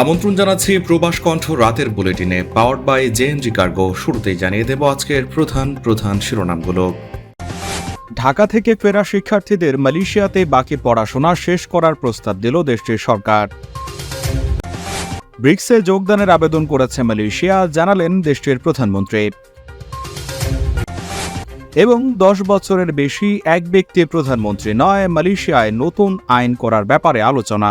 আমন্ত্রণ জানাচ্ছি প্রবাস কণ্ঠ রাতের বুলেটিনে পাওয়ার বাই জেএনজি কার্গো শুরুতেই জানিয়ে দেব আজকের প্রধান প্রধান শিরোনামগুলো। ঢাকা থেকে ফেরা শিক্ষার্থীদের মালয়েশিয়াতে বাকি পড়াশোনা শেষ করার প্রস্তাব দিল দেশটির সরকার। ব্রিক্সে যোগদানের আবেদন করেছে মালয়েশিয়া, জানালেন দেশটির প্রধানমন্ত্রী। এবং দশ বছরের বেশি এক ব্যক্তি প্রধানমন্ত্রী নয়, মালয়েশিয়ায় নতুন আইন করার ব্যাপারে আলোচনা।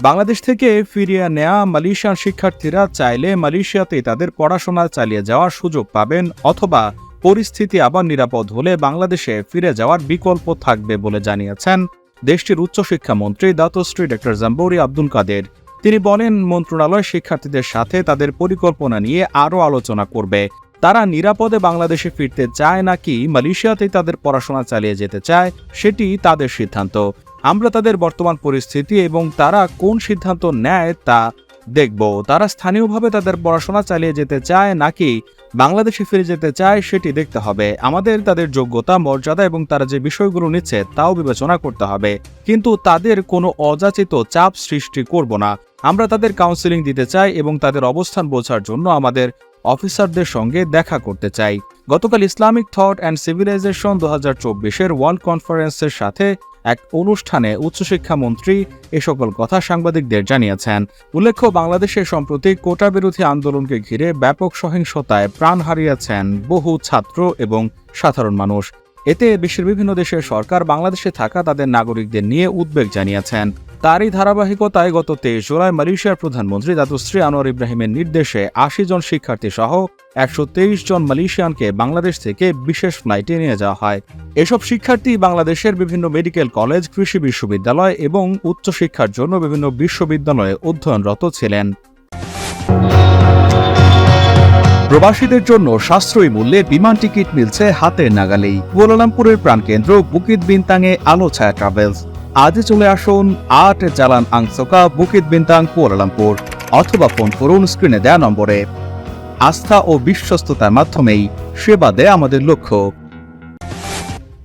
বাংলাদেশ থেকে ফিরিয়ে নেয়া মালয়েশিয়ান শিক্ষার্থীরা চাইলে মালয়েশিয়াতে তাদের পড়াশোনা চালিয়ে যাওয়ার সুযোগ পাবেন অথবা পরিস্থিতি আবার নিরাপদ হলে বাংলাদেশে ফিরে যাওয়ার বিকল্প থাকবে বলে জানিয়েছেন দেশটির উচ্চশিক্ষা মন্ত্রী দাতশ্রী ডক্টর জাম্বৌরি আব্দুল কাদের। তিনি বলেন, মন্ত্রণালয় শিক্ষার্থীদের সাথে তাদের পরিকল্পনা নিয়ে আরও আলোচনা করবে। তারা নিরাপদে বাংলাদেশে ফিরতে চায় নাকি মালয়েশিয়াতেই তাদের পড়াশোনা চালিয়ে যেতে চায়, সেটি তাদের সিদ্ধান্ত। আমরা তাদের বর্তমান পরিস্থিতি এবং তারা কোন সিদ্ধান্ত নেয় তা দেখব। তারা স্থানীয়ভাবে তাদের পড়াশোনা চালিয়ে যেতে চায় নাকি বাংলাদেশে ফিরে যেতে চায় সেটি দেখতে হবে। আমাদের তাদের যোগ্যতা, মর্যাদা এবং তারা যে বিষয়গুলো নিচ্ছে তাও বিবেচনা করতে হবে। কিন্তু তাদের কোনো অযাচিত চাপ সৃষ্টি করব না। আমরা তাদের কাউন্সেলিং দিতে চাই এবং তাদের অবস্থান বোঝার জন্য আমাদের অফিসারদের সঙ্গে দেখা করতে চাই। গতকাল ইসলামিক থট অ্যান্ড সিভিলাইজেশন দু হাজার চব্বিশের ওয়ার্ল্ড কনফারেন্সের সাথে এক অনুষ্ঠানে উচ্চশিক্ষা মন্ত্রী এ সকল কথা সাংবাদিকদের জানিয়েছেন। উল্লেখ্য, বাংলাদেশে সম্প্রতি কোটা বিরোধী আন্দোলনকে ঘিরে ব্যাপক সহিংসতায় প্রাণ হারিয়েছেন বহু ছাত্র এবং সাধারণ মানুষ। এতে বিশ্বের বিভিন্ন দেশের সরকার বাংলাদেশে থাকা তাদের নাগরিকদের নিয়ে উদ্বেগ জানিয়েছেন। তারই ধারাবাহিকতায় গত তেইশ জুলাই মালয়েশিয়ার প্রধানমন্ত্রী দাতুশ্রী আনোয়ার ইব্রাহিমের নির্দেশে আশি জন শিক্ষার্থী সহ একশো তেইশ জন মালয়েশিয়ানকে বাংলাদেশ থেকে বিশেষ ফ্লাইটে নিয়ে যাওয়া হয়। এসব শিক্ষার্থী বাংলাদেশের বিভিন্ন মেডিকেল কলেজ, কৃষি বিশ্ববিদ্যালয় এবং উচ্চশিক্ষার জন্য বিভিন্ন বিশ্ববিদ্যালয়ে অধ্যয়নরত ছিলেন। প্রবাসীদের জন্য সাশ্রয়ী মূল্যে বিমান টিকিট মিলছে হাতের নাগালেই। কুয়ালালামপুরের প্রাণকেন্দ্র বুকিত বিনতাংয়ে আলো ছায়া ট্রাভেলস আজই চলে আসুন আট Jalan Angsoka Bukit Bintang Kuala Lumpur, অথবা ফোন করুন স্ক্রিনে দেয়া নম্বরে। আস্থা ও বিশ্বস্ততার মাধ্যমেই সেবা দেয় আমাদের লক্ষ্য।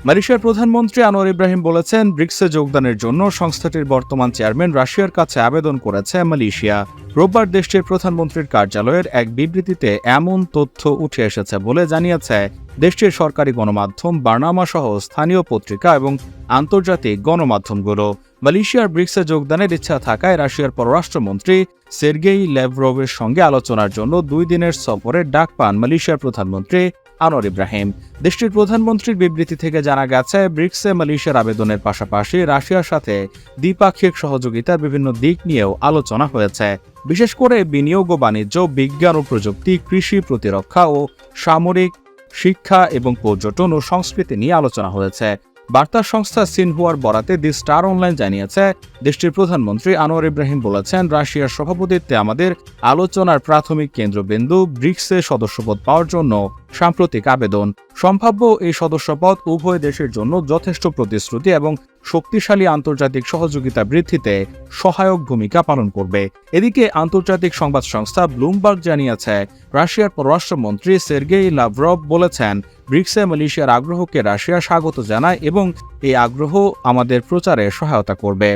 মালয়েশিয়ার প্রধানমন্ত্রী আনোয়ার ইব্রাহিম বলেছেন, ব্রিক্সে যোগদানের জন্য সংস্থাটির বর্তমান চেয়ারম্যান রাশিয়ার কাছে আবেদন করেছে মালয়েশিয়া। রোববার দেশটির প্রধানমন্ত্রীর কার্যালয়ের এক বিবৃতিতে এমন তথ্য উঠে এসেছে বলে জানিয়েছে দেশটির সরকারি গণমাধ্যম বার্নামা সহ স্থানীয় পত্রিকা এবং আন্তর্জাতিক গণমাধ্যমগুলো। মালয়েশিয়ার ব্রিক্সে যোগদানের ইচ্ছা থাকায় রাশিয়ার পররাষ্ট্রমন্ত্রী সের্গেই লেভরোভের সঙ্গে আলোচনার জন্য দুই দিনের সফরে ডাক পান মালয়েশিয়ার প্রধানমন্ত্রী আনোয়ার ইব্রাহিম। দেশটির প্রধানমন্ত্রীর বিবৃতি থেকে জানা গেছে, ব্রিক্সে মালয়েশিয়ার আবেদনের পাশাপাশি রাশিয়ার সাথে দ্বিপাক্ষিক সহযোগিতার বিভিন্ন দিক নিয়েও আলোচনা হয়েছে। বিশেষ করে বিনিয়োগ ও বাণিজ্য, বিজ্ঞান ও প্রযুক্তি, কৃষি প্রতিরক্ষা ও সামরিক শিক্ষা এবং পর্যটন ও সংস্কৃতি নিয়ে আলোচনা হয়েছে। বার্তা সংস্থা সিনহুয়ার বরাতে দি স্টার অনলাইন জানিয়েছে, দেশটির প্রধানমন্ত্রী আনোয়ার ইব্রাহিম বলেছেন, রাশিয়ার সভাপতিত্বে আমাদের আলোচনার প্রাথমিক কেন্দ্রবিন্দু ব্রিক্সে সদস্যপদ পাওয়ার জন্য। সাম্প্রতিক আবেদন। সম্ভাব্য এই সদস্যপদ উভয় দেশের জন্য যথেষ্ট প্রতিশ্রুতি এবং শক্তিশালী আন্তর্জাতিক সহযোগিতা বৃদ্ধিতে সহায়ক ভূমিকা পালন করবে। এদিকে আন্তর্জাতিক সংবাদ সংস্থা ব্লুমবার্গ জানিয়েছে, রাশিয়ার পররাষ্ট্রমন্ত্রী সের্গেই লাভরভ বলেছেন, ব্রিক্সে মালয়েশিয়ার আগ্রহকে রাশিয়া স্বাগত জানায় এবং এই আগ্রহ আমাদের প্রচারে সহায়তা করবে।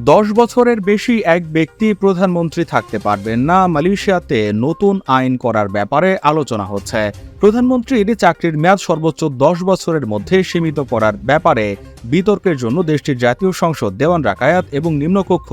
দশ বছরের বেশি এক ব্যক্তি প্রধানমন্ত্রী থাকতে পারবেন না মালয়েশিয়াতে নতুন আইন করার ব্যাপারে আলোচনা হচ্ছে। প্রধানমন্ত্রীর চাকরির মেয়াদ সর্বোচ্চ দশ বছরের মধ্যে সীমিত করার ব্যাপারে বিতর্কের জন্য দেশটির জাতীয় সংসদ দেওয়ান রাকায়াত এবং নিম্নকক্ষ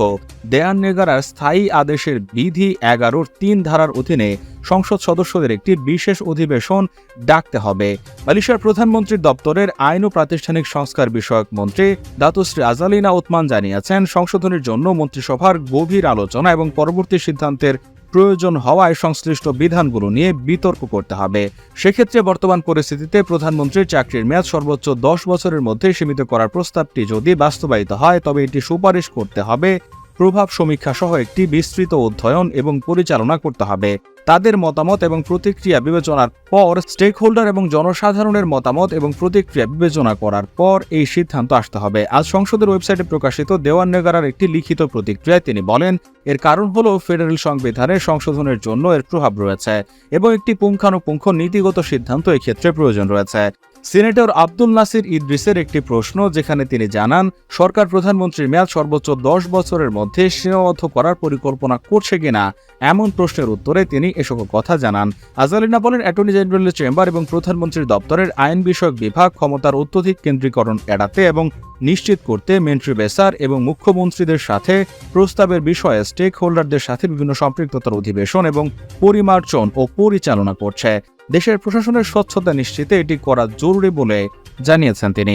দেয়ান নেগারার স্থায়ী আদেশের বিধি এগারোর তিন ধারার অধীনে সংসদ সদস্যদের একটি বিশেষ অধিবেশন ডাকতে হবে। মালয়েশিয়ার প্রধানমন্ত্রীর দপ্তরের আইন ও প্রাতিষ্ঠানিক সংস্কার বিষয়ক মন্ত্রী দাতুশ্রী আজালিনা ওতমান জানিয়েছেন, সংশোধনের জন্য মন্ত্রিসভার গভীর আলোচনা এবং পরবর্তী সিদ্ধান্তের প্রয়োজন হওয়ায় সংশ্লিষ্ট বিধানগুলো নিয়ে বিতর্ক করতে হবে। সেক্ষেত্রে বর্তমান পরিস্থিতিতে প্রধানমন্ত্রীর চাকরির মেয়াদ সর্বোচ্চ দশ বছরের মধ্যে সীমিত করার প্রস্তাবটি যদি বাস্তবায়িত হয়, তবে এটি সুপারিশ করতে হবে প্রভাব সমীক্ষা সহ একটি বিস্তৃত অধ্যয়ন এবং পরিচালনা করতে হবে। তাদের মতামত এবং প্রতিক্রিয়া বিবেচনার পর স্টেক হোল্ডার এবং জনসাধারণের মতামত এবং প্রতিক্রিয়া বিবেচনা করার পর এই সিদ্ধান্ত আসতে হবে। আজ সংসদের ওয়েবসাইটে প্রকাশিত দেওয়ান নেগারার একটি লিখিত প্রতিক্রিয়ায় তিনি বলেন, এর কারণ হল ফেডারেল সংবিধানের সংশোধনের জন্য এর প্রভাব রয়েছে এবং একটি পুঙ্খানুপুঙ্খ নীতিগত সিদ্ধান্ত এক্ষেত্রে প্রয়োজন রয়েছে। সিনেটর আব্দুল নাসির ইদ্রিসের একটি প্রশ্ন যেখানে তিনি জানান, সরকার প্রধানমন্ত্রীর মেয়াদ সর্বোচ্চ দশ বছরের মধ্যে সীমাবদ্ধ করার পরিকল্পনা করছে কিনা, এমন প্রশ্নের উত্তরে তিনি এসব কথা জানান। আজালিনা বলেন, অ্যাটর্নি জেনারেলের চেম্বার এবং প্রধানমন্ত্রীর দপ্তরের আইন বিষয়ক বিভাগ ক্ষমতার অত্যধিক কেন্দ্রীকরণ এড়াতে এবং নিশ্চিত করতে মেন্ট্রি বেসার এবং মুখ্যমন্ত্রীদের সাথে প্রস্তাবের বিষয়ে স্টেক হোল্ডারদের সাথে বিভিন্ন সম্পৃক্ততার অধিবেশন এবং পরিমার্জন ও পরিচালনা করছে। দেশের প্রশাসনের স্বচ্ছতা নিশ্চিতে এটি করা জরুরি বলে জানিয়েছেন তিনি।